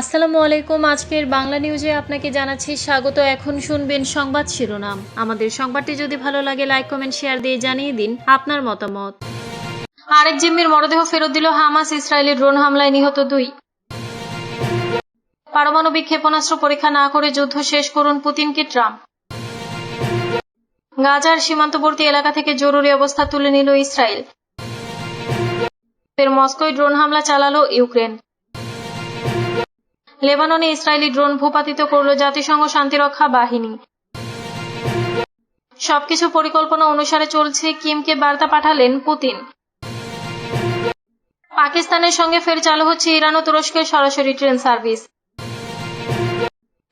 আসসালামু আলাইকুম। আজকের বাংলা নিউজে আপনাকে জানাচ্ছি স্বাগত। এখন শুনবেন সংবাদ শিরোনাম। আমাদের সংবাদটি যদি ভালো লাগে লাইক কমেন্ট শেয়ার দিয়ে জানিয়ে দিন আপনার মতামত। আরেক জিম্মির মরদেহ ফেরত দিল হামাস ইসরায়েলের ড্রোন হামলায় নিহত দুই। পারমাণবিক ক্ষেপণাস্ত্র পরীক্ষা না করে যুদ্ধ শেষ করুন পুতিনকে ট্রাম্প। গাজার সীমান্তবর্তী এলাকা থেকে জরুরি অবস্থা তুলে নিল ইসরায়েল। ফের মস্কোয় ড্রোন হামলা চালালো ইউক্রেন। লেবাননে ইসরায়েলি ড্রোন ভূপাতিত করল জাতিসংঘ শান্তিরক্ষা বাহিনী। সবকিছু পরিকল্পনা অনুসারে চলছে কিমকে বার্তা পাঠালেন পুতিন। পাকিস্তানের সঙ্গে ফের চালু হচ্ছে ইরান ও তুরস্কের সরাসরি ট্রেন সার্ভিস।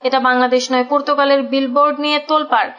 এটা বাংলাদেশ নয়, পর্তুগালের বিলবোর্ড নিয়ে তোলপাড়।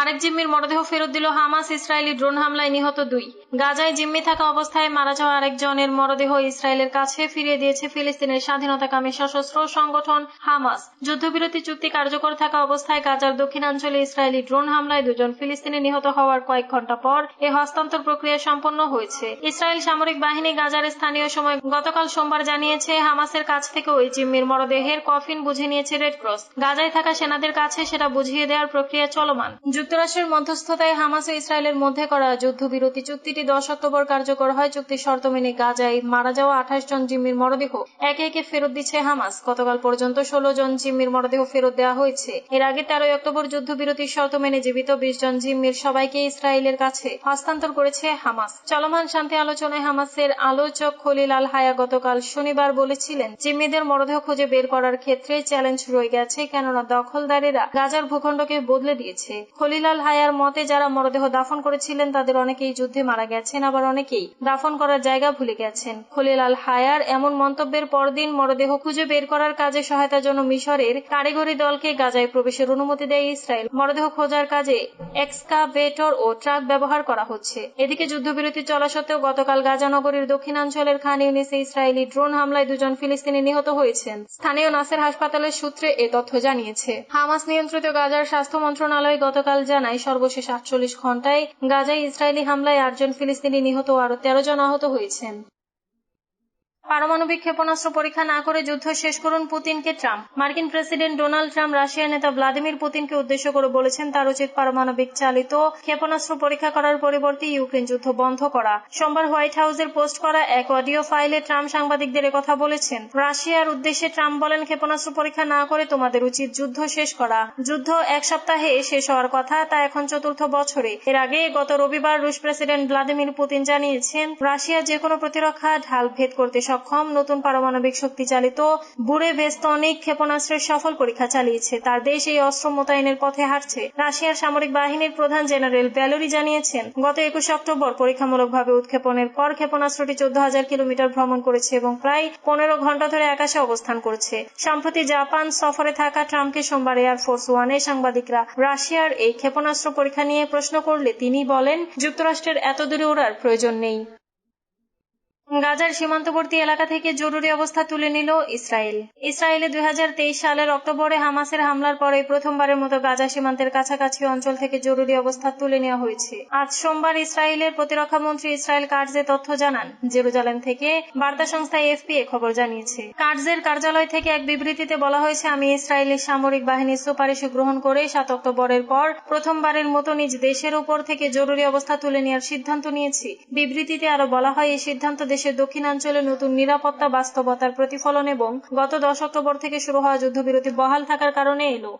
আরেক জিম্মির মরদেহ ফেরত দিল হামাস ইসরায়েলি ড্রোন হামলায় নিহত দুই। গাজায় জিম্মি থাকা অবস্থায় মারা যাওয়া আরেকজনের মরদেহ ইসরায়েলের কাছে ফিরিয়ে দিয়েছে ফিলিস্তিনের স্বাধীনতাকামী সশস্ত্র সংগঠন হামাস। যুদ্ধবিরতি চুক্তি কার্যকর থাকা অবস্থায় গাজার দক্ষিণাঞ্চলে ইসরায়েলি ড্রোন হামলায় দুজন ফিলিস্তিনি নিহত হওয়ার কয়েক ঘণ্টা পর এ হস্তান্তর প্রক্রিয়া সম্পন্ন হয়েছে। ইসরায়েল সামরিক বাহিনী গাজার স্থানীয় সময় গতকাল সোমবার জানিয়েছে, হামাসের কাছ থেকে ওই জিম্মির মরদেহের কফিন বুঝে নিয়েছে রেডক্রস গাজায় থাকা সেনাদের কাছে সেটা বুঝিয়ে দেওয়ার প্রক্রিয়া চলমান। যুক্তরাষ্ট্রের মধ্যস্থতায় হামাস ও ইসরায়েলের মধ্যে করা যুদ্ধবিরতি চুক্তিটি দশ অক্টোবর কার্যকর হয়। চুক্তির শর্ত মেনে গাজায় মারা যাওয়া আঠাশ জন জিম্মির মরদেহ একে একে ফেরত দিচ্ছে হামাস। গতকাল পর্যন্ত ষোলো জন জিম্মির মরদেহ ফেরত দেওয়া হয়েছে। এর আগে তেরোই অক্টোবর যুদ্ধবিরতির শর্ত মেনে জীবিত বিশ জন জিম্মির সবাইকে ইসরায়েলের কাছে হস্তান্তর করেছে হামাস। চলমান শান্তি আলোচনায় হামাসের আলোচক খলিল আল হায়া গতকাল শনিবার বলেছিলেন, জিম্মিদের মরদেহ খুঁজে বের করার ক্ষেত্রে চ্যালেঞ্জ রয়ে গেছে, কেননা দখলদারেরা গাজার ভূখণ্ডকে বদলে দিয়েছে। খলিলাল হায়ার মতে যারা মরদেহ দাফন করেছিলেন, তাদের অনেকেই যুদ্ধে মারা গেছেন, আবার অনেকেই দাফন করার জায়গা ভুলে গেছেন। খলিলাল হায়ার এমন মন্তব্যের পরদিন মরদেহ খুঁজে বের করার কাজে সহায়তার জন্য মিশরের কারিগরি দলকে গাজায় প্রবেশের অনুমতি দেয় ইসরায়েল। মরদেহ খোঁজার কাজে এক্সকাভেটর ও ট্রাক ব্যবহার করা হচ্ছে। এদিকে যুদ্ধবিরতি চলা সত্ত্বেও গতকাল গাজা নগরীর দক্ষিণাঞ্চলের খান ইউনিসে ইসরায়েলি ড্রোন হামলায় দুজন ফিলিস্তিনি নিহত হয়েছেন। স্থানীয় নাসের হাসপাতালের সূত্রে এ তথ্য জানিয়েছে। হামাস নিয়ন্ত্রিত গাজার স্বাস্থ্য মন্ত্রণালয় গতকাল জানায়, সর্বশেষ আটচল্লিশ ঘন্টায় গাজায় ইসরায়েলি হামলায় আটজন ফিলিস্তিনি নিহত ও আরও তেরো জন আহত হয়েছেন। পারমাণবিক ক্ষেপণাস্ত্র পরীক্ষা না করে যুদ্ধ শেষ করুন পুতিনকে ট্রাম্প। মার্কিন প্রেসিডেন্ট ডোনাল্ড ট্রাম্প রাশিয়ার নেতা ভ্লাদিমির পুতিনকে উদ্দেশ্য করে বলেছেন তার উচিত পারমাণবিক চালিত ক্ষেপণাস্ত্র পরীক্ষা করার পরিবর্তে ইউক্রেন যুদ্ধ বন্ধ করা। সোমবার হোয়াইট হাউসের পোস্ট করা এক অডিও ফাইলে ট্রাম্প সাংবাদিকদের কথা বলেছেন, রাশিয়ার উদ্দেশ্যে ট্রাম্প বলেন, ক্ষেপণাস্ত্র পরীক্ষা না করে তোমাদের উচিত যুদ্ধ শেষ করা। যুদ্ধ এক সপ্তাহে শেষ হওয়ার কথা, তা এখন চতুর্থ বছরে। এর আগে গত রবিবার রুশ প্রেসিডেন্ট ভ্লাদিমির পুতিন জানিয়েছেন, রাশিয়া যে কোনো প্রতিরক্ষা ঢাল ভেদ করতে সক্ষম নতুন পারমাণবিক শক্তি চালিত বুড়ে বেস্তনিক ক্ষেপণাস্ত্রের সফল পরীক্ষা চালিয়েছে। তার দেশ এই অস্ত্র মোতায়েনের পথে হাঁটছে। রাশিয়ার সামরিক বাহিনীর প্রধান জেনারেল ব্যালোরি জানিয়েছেন, গত একুশে অক্টোবর পরীক্ষামূলকভাবে উৎক্ষেপণের পর ক্ষেপণাস্ত্রটি চোদ্দ হাজার কিলোমিটার ভ্রমণ করেছে এবং প্রায় পনেরো ঘণ্টা ধরে আকাশে অবস্থান করছে। সম্প্রতি জাপান সফরে থাকা ট্রাম্পকে সোমবার এয়ারফোর্স ওয়ানে সাংবাদিকরা রাশিয়ার এই ক্ষেপণাস্ত্র পরীক্ষা নিয়ে প্রশ্ন করলে তিনি বলেন, যুক্তরাষ্ট্রের এত দূরে ওড়ার প্রয়োজন নেই। গাজার সীমান্তবর্তী এলাকা থেকে জরুরি অবস্থা তুলে নিল ইসরায়েল। ইসরায়েলে দু হাজার তেইশ সালের অক্টোবরে হামাসের হামলার পরে প্রথমবারের মতো গাজা সীমান্তের কাছাকাছি অঞ্চল থেকে জরুরি অবস্থা তুলে নেওয়া হয়েছে। আজ সোমবার ইসরায়েলের প্রতিরক্ষা মন্ত্রী ইসরায়েল কার্জে তথ্য জানান, জেরুজালেম থেকে বার্তা সংস্থা এফপি এ খবর জানিয়েছে। কার্জের কার্যালয় থেকে এক বিবৃতিতে বলা হয়েছে, আমি ইসরায়েলের সামরিক বাহিনীর সুপারিশ গ্রহণ করে সাত অক্টোবরের পর প্রথমবারের মতো নিজ দেশের উপর থেকে জরুরি অবস্থা তুলে নেওয়ার সিদ্ধান্ত নিয়েছি। বিবৃতিতে আরও বলা হয়, এই সিদ্ধান্ত দেশের দক্ষিণাঞ্চলে নতুন নিরাপত্তা বাস্তবতার প্রতিফলন এবং গত দশ অক্টোবর থেকে শুরু হওয়া যুদ্ধবিরতি বহাল থাকার কারণে এলো।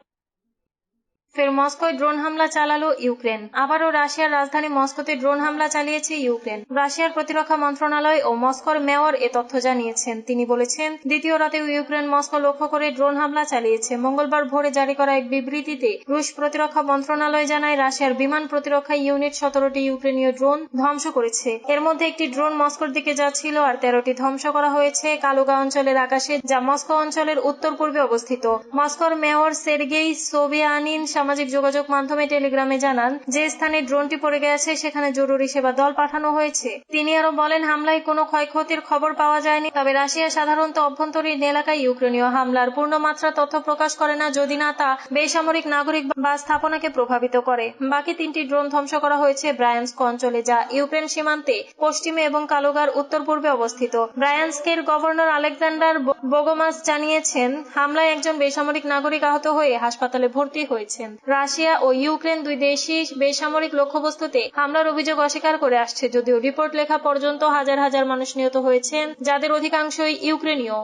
ফের মস্কোয় ড্রোন হামলা চালালো ইউক্রেন। আবারও রাশিয়ার রাজধানী মস্কোতে ড্রোন হামলা চালিয়েছে ইউক্রেন। রাশিয়ার প্রতিরক্ষা মন্ত্রণালয় ও মস্কোর মেয়র এ তথ্য জানিয়েছেন। তিনি বলেছেন, দ্বিতীয় রাতেও ইউক্রেন মস্কো লক্ষ্য করে ড্রোন হামলা চালিয়েছে। মঙ্গলবার ভোরে জারি করা এক বিবৃতিতে রুশ প্রতিরক্ষা মন্ত্রণালয় জানায়, রাশিয়ার বিমান প্রতিরক্ষা ইউনিট সতেরোটি ইউক্রেনীয় ড্রোন ধ্বংস করেছে। এর মধ্যে একটি ড্রোন মস্কোর দিকে যাচ্ছিল আর তেরোটি ধ্বংস করা হয়েছে কালুগা অঞ্চলের আকাশে, যা মস্কো অঞ্চলের উত্তর পূর্বে অবস্থিত। মস্কোর মেয়র সের্গেই সোভিয়ানিন সামাজিক যোগাযোগ মাধ্যমে টেলিগ্রামে জানান, যে স্থানে ড্রোনটি পড়ে গেছে, সেখানে জরুরি সেবা দল পাঠানো হয়েছে। তিনি আরও বলেন, হামলায় কোনো ক্ষয়ক্ষতির খবর পাওয়া যায়নি, তবে রাশিয়া সাধারণত অভ্যন্তরীণ এলাকায় ইউক্রেনীয় হামলার পূর্ণমাত্রা তথ্য প্রকাশ করে না, যদি না তা বেসামরিক নাগরিক বা স্থাপনাকে প্রভাবিত করে। বাকি তিনটি ড্রোন ধ্বংস করা হয়েছে ব্রায়ান্স্ক অঞ্চলে, যা ইউক্রেন সীমান্তে পশ্চিমে এবং কালোগার উত্তর পূর্বে অবস্থিত। ব্রায়ান্স্কের গভর্নর আলেকজান্ডার বোগোমাস জানিয়েছেন, হামলায় একজন বেসামরিক নাগরিক আহত হয়ে হাসপাতালে ভর্তি হয়েছেন। রাশিয়া ও ইউক্রেন দুই দেশই বেসামরিক লক্ষ্যবস্তুতে হামলার অভিযোগ অস্বীকার করে আসছে, যদিও রিপোর্ট লেখা পর্যন্ত হাজার হাজার মানুষ নিহত হয়েছেন, যাদের অধিকাংশই ইউক্রেনীয়।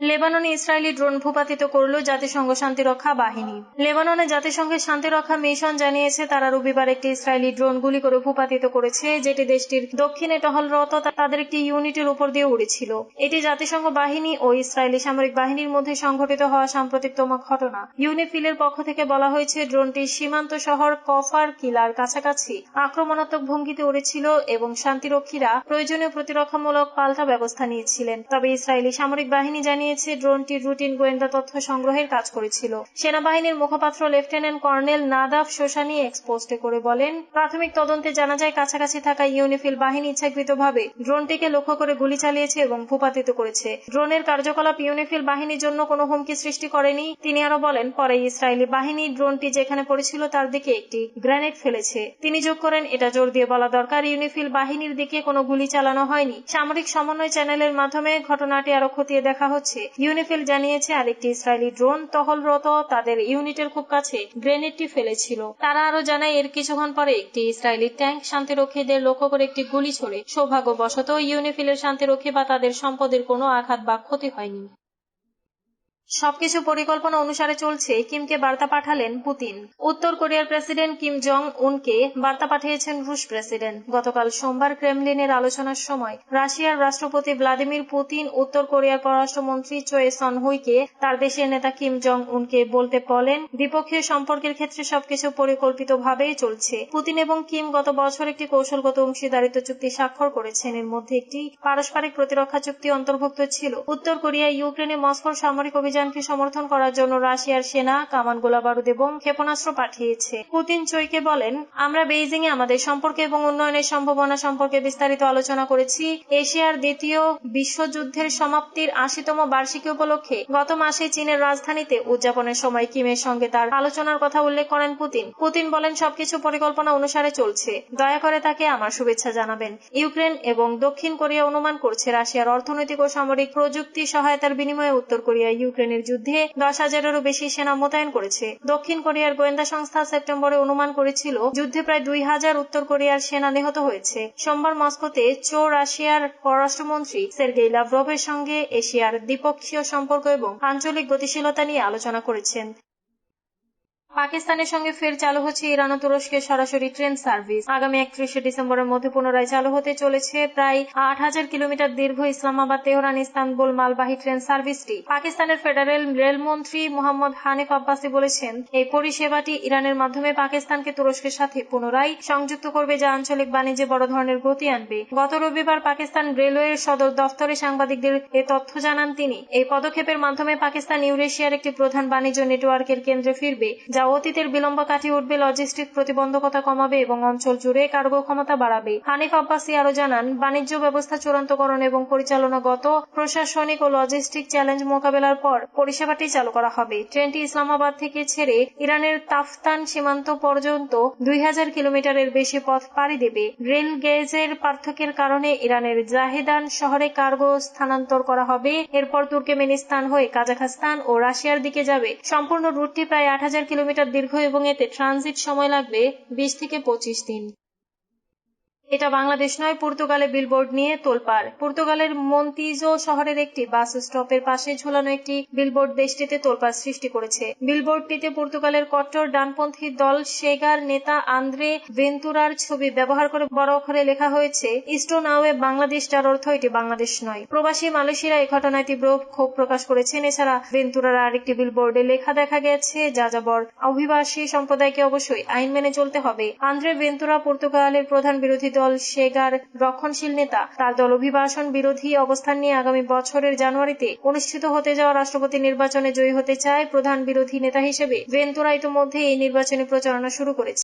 লেবাননে ইসরায়েলি ড্রোন ভূপাতিত করল জাতিসংঘ শান্তিরক্ষা বাহিনী। লেবাননে জাতিসংঘের শান্তিরক্ষা মিশন জানিয়েছে, তারা রবিবার একটি ইসরায়েলি ড্রোন গুলি করে ভূপাতিত করেছে, যেটি দেশটির দক্ষিণে টহলরত তাদের একটি ইউনিটের উপর দিয়ে উড়েছিল। এটি জাতিসংঘ বাহিনী ও ইসরায়েলি সামরিক বাহিনীর মধ্যে সংঘটিত হওয়া সাম্প্রতিকতম ঘটনা। ইউনিফিলের পক্ষ থেকে বলা হয়েছে, ড্রোনটি সীমান্ত শহর কফার কিলার কাছাকাছি আক্রমণাত্মক ভঙ্গিতে উড়েছিল এবং শান্তিরক্ষীরা প্রয়োজনীয় প্রতিরক্ষামূলক পাল্টা ব্যবস্থা নিয়েছিলেন। তবে ইসরায়েলি সামরিক বাহিনী জানিয়ে জানিয়েছে ড্রোনটি রুটিন গোয়েন্দা তথ্য সংগ্রহের কাজ করেছিল। সেনাবাহিনীর মুখপাত্র লেফটেন্যান্ট কর্নেল নাদাফ শোশানি এক্সপোস্টে করে বলেন, প্রাথমিক তদন্তে জানা যায়, কাছাকাছি থাকা ইউনিফিল বাহিনী ইচ্ছাকৃতভাবে ড্রোনটিকে লক্ষ্য করে গুলি চালিয়েছে এবং ভূপাতিত করেছে। ড্রোনের কার্যকলাপ ইউনিফিল বাহিনীর জন্য কোনো হুমকি সৃষ্টি করেনি। তিনি আরও বলেন, পরে ইসরায়েলি বাহিনী ড্রোনটি যেখানে পড়েছিল তার দিকে একটি গ্রেনেড ফেলেছে। তিনি যোগ করেন, এটা জোর দিয়ে বলা দরকার, ইউনিফিল বাহিনীর দিকে কোনো গুলি চালানো হয়নি। সামরিক সমন্বয় চ্যানেলের মাধ্যমে ঘটনাটি আরও খতিয়ে দেখা হচ্ছে। হচ্ছে ইউনিফিল জানিয়েছে আরেকটি ইসরায়েলি ড্রোন তহলরত তাদের ইউনিটের খুব কাছে গ্রেনেডটি ফেলেছিল। তারা আরও জানায়, এর কিছুক্ষণ পরে একটি ইসরায়েলি ট্যাঙ্ক শান্তিরক্ষীদের লক্ষ্য করে একটি গুলি ছোড়ে। সৌভাগ্যবশত ইউনিফিলের শান্তিরক্ষী বা তাদের সম্পদের কোনো আঘাত বা ক্ষতি হয়নি। সবকিছু পরিকল্পনা অনুসারে চলছে, কিমকে বার্তা পাঠালেন পুতিন। উত্তর কোরিয়ার প্রেসিডেন্ট কিম জং উনকে বার্তা পাঠিয়েছেন রুশ প্রেসিডেন্ট। গতকাল সোমবার ক্রেমলিনের আলোচনার সময় রাশিয়ার রাষ্ট্রপতি ভ্লাদিমির পুতিন, উত্তর কোরিয়ার পররাষ্ট্রমন্ত্রী চোয়ে সনহুইকে তার দেশের নেতা কিম জং উনকে বলতে বলেন, দ্বিপক্ষীয় সম্পর্কের ক্ষেত্রে সবকিছু পরিকল্পিতভাবেই চলছে। পুতিন এবং কিম গত বছর একটি কৌশলগত অংশীদারিত্ব চুক্তি স্বাক্ষর করেছেন। এর মধ্যে একটি পারস্পরিক প্রতিরক্ষা চুক্তি অন্তর্ভুক্ত ছিল। উত্তর কোরিয়া, ইউক্রেনে মস্কোর সামরিক অভিযান অভিযানকে সমর্থন করার জন্য রাশিয়ার সেনা, কামান গোলাবারুদ এবং ক্ষেপণাস্ত্র পাঠিয়েছে। পুতিন চৈকে বলেন, আমরা বেইজিং এ আমাদের সম্পর্ক এবং উন্নয়নের সম্ভাবনা সম্পর্কে বিস্তারিত আলোচনা করেছি। এশিয়ার দ্বিতীয় বিশ্বযুদ্ধের সমাপ্তির আশিতম বার্ষিকী উপলক্ষে গত মাসে চীনের রাজধানীতে উদযাপনের সময় কিমের সঙ্গে তার আলোচনার কথা উল্লেখ করেন পুতিন। পুতিন বলেন, সবকিছু পরিকল্পনা অনুসারে চলছে। দয়া করে তাকে আমার শুভেচ্ছা জানাবেন। ইউক্রেন এবং দক্ষিণ কোরিয়া অনুমান করছে, রাশিয়ার অর্থনৈতিক ও সামরিক প্রযুক্তি সহায়তার বিনিময়ে উত্তর কোরিয়া ইউক্রেন ইউক্রেনের যুদ্ধে দশ হাজারেরও বেশি সেনা মোতায়েন করেছে। দক্ষিণ কোরিয়ার গোয়েন্দা সংস্থা সেপ্টেম্বরে অনুমান করেছিল, যুদ্ধে প্রায় দুই হাজার উত্তর কোরিয়ার সেনা নিহত হয়েছে। সোমবার মস্কোতে চো রাশিয়ার পররাষ্ট্রমন্ত্রী সের্গেই লাভরভের সঙ্গে এশিয়ার দ্বিপক্ষীয় সম্পর্ক এবং আঞ্চলিক গতিশীলতা নিয়ে আলোচনা করেছেন। পাকিস্তানের সঙ্গে ফের চালু হচ্ছে ইরান ও তুরস্কের সরাসরি ট্রেন সার্ভিস। আগামী একত্রিশে ডিসেম্বরের মধ্যে পুনরায় চালু হতে চলেছে প্রায় আট হাজার কিলোমিটার দীর্ঘ ইসলামাবাদ, তেহরান, ইস্তানবুল মালবাহী ট্রেন সার্ভিসটি। পাকিস্তানের ফেডারেল রেলমন্ত্রী মোহাম্মদ হানিফ আব্বাসি বলেছেন, এই পরিষেবাটি ইরানের মাধ্যমে পাকিস্তানকে তুরস্কের সাথে পুনরায় সংযুক্ত করবে, যা আঞ্চলিক বাণিজ্যে বড় ধরনের গতি আনবে। গত রবিবার পাকিস্তান রেলওয়ের সদর দফতরে সাংবাদিকদের এ তথ্য জানান তিনি। এই পদক্ষেপের মাধ্যমে পাকিস্তান ইউরেশিয়ার একটি প্রধান বাণিজ্য নেটওয়ার্কের কেন্দ্রে ফিরবে যা অতীতের বিলম্ব কাটিয়ে উঠবে লজিস্টিক প্রতিবন্ধকতা কমাবে এবং অঞ্চল জুড়ে কার্গো ক্ষমতা বাড়াবে। হানিফ আব্বাসি আরও জানান, বাণিজ্য ব্যবস্থা চূড়ান্তকরণ এবং পরিচালনাগত, প্রশাসনিক ও লজিস্টিক চ্যালেঞ্জ মোকাবেলার পর পরিষেবাটি চালু করা হবে। ট্রেনটি ইসলামাবাদ থেকে ছেড়ে ইরানের তাফতান সীমান্ত পর্যন্ত দুই হাজার কিলোমিটারের বেশি পথ পাড়ি দেবে। রেল গেজের পার্থক্যের কারণে ইরানের জাহেদান শহরে কার্গো স্থানান্তর করা হবে। এরপর তুর্কমেনিস্তান হয়ে কাজাখস্তান ও রাশিয়ার দিকে যাবে। সম্পূর্ণ রুটটি প্রায় আট হাজার কিলোমিটার দীর্ঘ এবং এতে ট্রানজিট সময় লাগবে বিশ থেকে পঁচিশ দিন। এটা বাংলাদেশ নয়, পর্তুগালে বিলবোর্ড নিয়ে তোলপাড়। পর্তুগালের মন্তিজো শহরের একটি বাস স্টপের পাশে ঝুলানো একটি বিলবোর্ড দেশটিতে তোলপাড় সৃষ্টি করেছে। বিলবোর্ডটিতে পর্তুগালের কট্টর ডানপন্থী দল সেগার নেতা আন্দ্রে ভেন্তুরার ছবি ব্যবহার করে বড় অক্ষরে লেখা হয়েছে, ইস্টো নাওয়ে বাংলাদেশ যার অর্থ এটি বাংলাদেশ নয়। প্রবাসী মালয়েশিয়ারা এই ঘটনায় তীব্র ক্ষোভ প্রকাশ করেছেন। এছাড়া ভেন্তুরার আরেকটি বিলবোর্ডে লেখা দেখা গেছে যাযাবর অভিবাসী সম্প্রদায়কে অবশ্যই আইন মেনে চলতে হবে। আন্দ্রে ভেন্তুরা পর্তুগালের প্রধান বিরোধী দল সেগার রক্ষণশীল নেতা। তার দল অভিবাসন বিরোধী অবস্থান নিয়ে আগামী বছরের জানুয়ারিতে অনুষ্ঠিত হতে যাওয়া রাষ্ট্রপতি নির্বাচনে জয়ী হতে চায় প্রধান বিরোধী নেতা হিসেবে। ভেন্তুরা ইতিমধ্যে এই নির্বাচনী প্রচারণা শুরু করেছে।